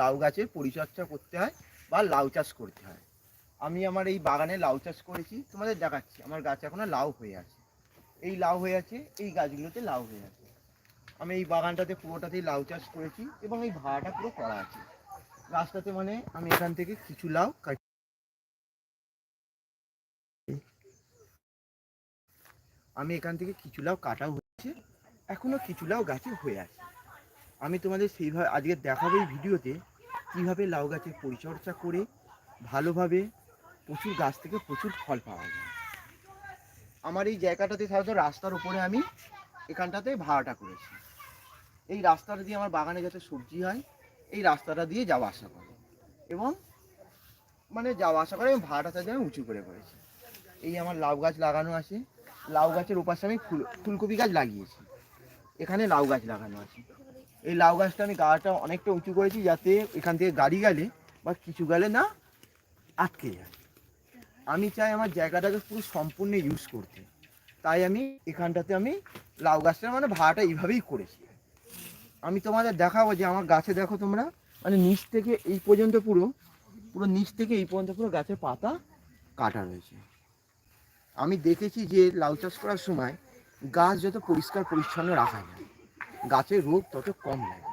লাউ গাছের পরিচর্যা করতে হয় বা লাউ চাষ করতে হয়। আমি আমার এই বাগানে লাউ চাষ করেছি, তোমাদের দেখাচ্ছি। আমার গাছ এখনও লাউ হয়ে আছে। এই লাউ হয়ে আছে, এই গাছগুলোতে লাউ হয়ে আছে। আমি এই বাগানটাতে পুরোটাতেই লাউ চাষ করেছি এবং এই ভাড়াটা পুরো করা আছে। রাস্তাতে মানে আমি এখান থেকে কিছু লাউ কাটি আমি এখান থেকে কিছু লাউ কাটাও হয়েছে, এখনও কিছু লাউ গাছে হয়ে আছে। আমি তোমাদের সেইভাবে আজকে দেখাবো এই ভিডিওতে কীভাবে লাউ গাছের পরিচর্যা করে ভালোভাবে প্রচুর গাছ থেকে প্রচুর ফল পাওয়া যায়। আমার এই জায়গাটাতে সাধারণত রাস্তার উপরে আমি এখানটাতে ভাড়াটা করেছি। এই রাস্তাটা দিয়ে আমার বাগানে যাতে সবজি হয়, এই রাস্তাটা দিয়ে যাওয়া আসা করে। এবং মানে যাওয়া আসা করে আমি ভাড়াটা দিয়ে আমি উঁচু করে করেছি। এই আমার লাউ গাছ লাগানো আছে। লাউ গাছের ওপাশে আমি ফুল, ফুলকপি গাছ লাগিয়েছি। এখানে লাউ গাছ লাগানো আছে। এই লাউ গাছটা আমি গাটা অনেকটা উঁচু করেছি যাতে এখান থেকে গাড়ি গেলে বা কিছু গেলে না আটকে যায়। আমি চাই আমার জায়গাটাকে পুরো সম্পূর্ণ ইউজ করতে। তাই আমি এখানটাতে আমি লাউ গাছটা মানে ভাড়াটা এইভাবেই করেছি। আমি তোমাদের দেখাবো যে আমার গাছে দেখো তোমরা মানে নিচ থেকে এই পর্যন্ত পুরো পুরো নিচ থেকে এই পর্যন্ত পুরো গাছের পাতা কাটা রয়েছে। আমি দেখেছি যে লাউ চাষ করার সময় গাছ যত পরিষ্কার পরিচ্ছন্ন রাখা যায় গাছের রোগ তত কম লাগে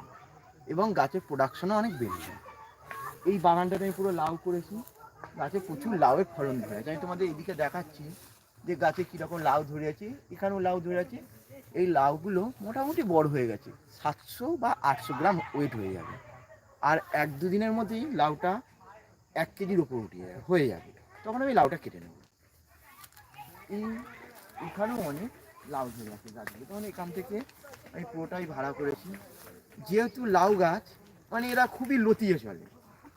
এবং গাছের প্রোডাকশনও অনেক বেড়ে যায়। এই বাগানটাতে আমি পুরো লাউ করেছি। গাছে প্রচুর লাউয়ের ফলন ধরে আমি তোমাদের এদিকে দেখাচ্ছি যে গাছে কীরকম লাউ ধরে আছে, এখানেও লাউ ধরে আছে। এই লাউগুলো মোটামুটি বড় হয়ে গেছে। সাতশো বা আটশো গ্রাম ওয়েট হয়ে যাবে। আর এক দুদিনের মধ্যেই লাউটা এক কেজির উপর উঠে যাবে, হয়ে যাবে। তখন আমি লাউটা কেটে নেব। এই এখানেও অনেক লাউ ধরে আছে গাছগুলো। তখন এখান থেকে আমি পুরোটাই ভাড়া করেছি। যেহেতু লাউ গাছ মানে এরা খুবই লতিয়ে চলে।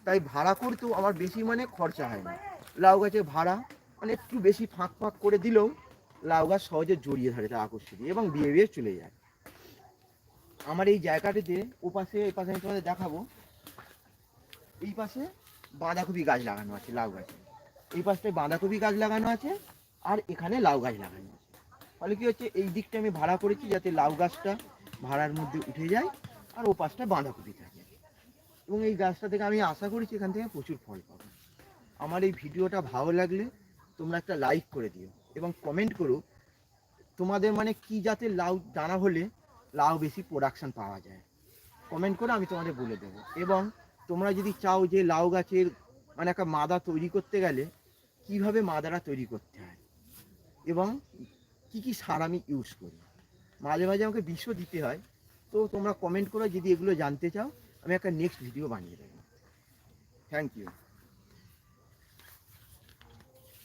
তাই ভাড়া করতেও আমার বেশি মানে খরচা হয় না। লাউ গাছে ভাড়া মানে একটু বেশি ফাঁক ফাঁক করে দিলেও লাউ গাছ সহজে জড়িয়ে ধরে, তার আকর্ষণীয় এবং বিয়ে বিয়ে চলে যায়। আমার এই জায়গাটিতে ও পাশে এই পাশে আমি তোমাদের দেখাবো। এই পাশে বাঁধাকপি গাছ লাগানো আছে লাউ গাছে। এই পাশটায় বাঁধাকপি গাছ লাগানো আছে আর এখানে লাউ গাছ লাগানো আছে। ফলে কি হচ্ছে, এই দিকটা আমি ভাড়া করেছি যাতে লাউ গাছটা ভাড়ার মধ্যে উঠে যায় আর ও পাশটা বাঁধাকপি থাকে। এবং এই গাছটা থেকে আমি আশা করেছি এখান থেকে প্রচুর ফল পাবো। আমার এই ভিডিওটা ভালো লাগলে তোমরা একটা লাইক করে দিও এবং কমেন্ট করো, তোমাদের মানে কি জাতের লাউ দানা হলে লাউ বেশি প্রোডাকশান পাওয়া যায়। কমেন্ট করে আমি তোমাদের বলে দেবো। এবং তোমরা যদি চাও যে লাউ গাছের মানে একটা মাদা তৈরি করতে গেলে কীভাবে মাদাটা তৈরি করতে হয়। এবং কি কি সার আমি ইউজ করি? মাঝে মাঝে আমাকে বিষও দিতে হয়। তো তোমরা কমেন্ট করো, যদি এগুলো জানতে চাও, আমি একটা নেক্সট ভিডিও বানিয়ে দেবো। Thank you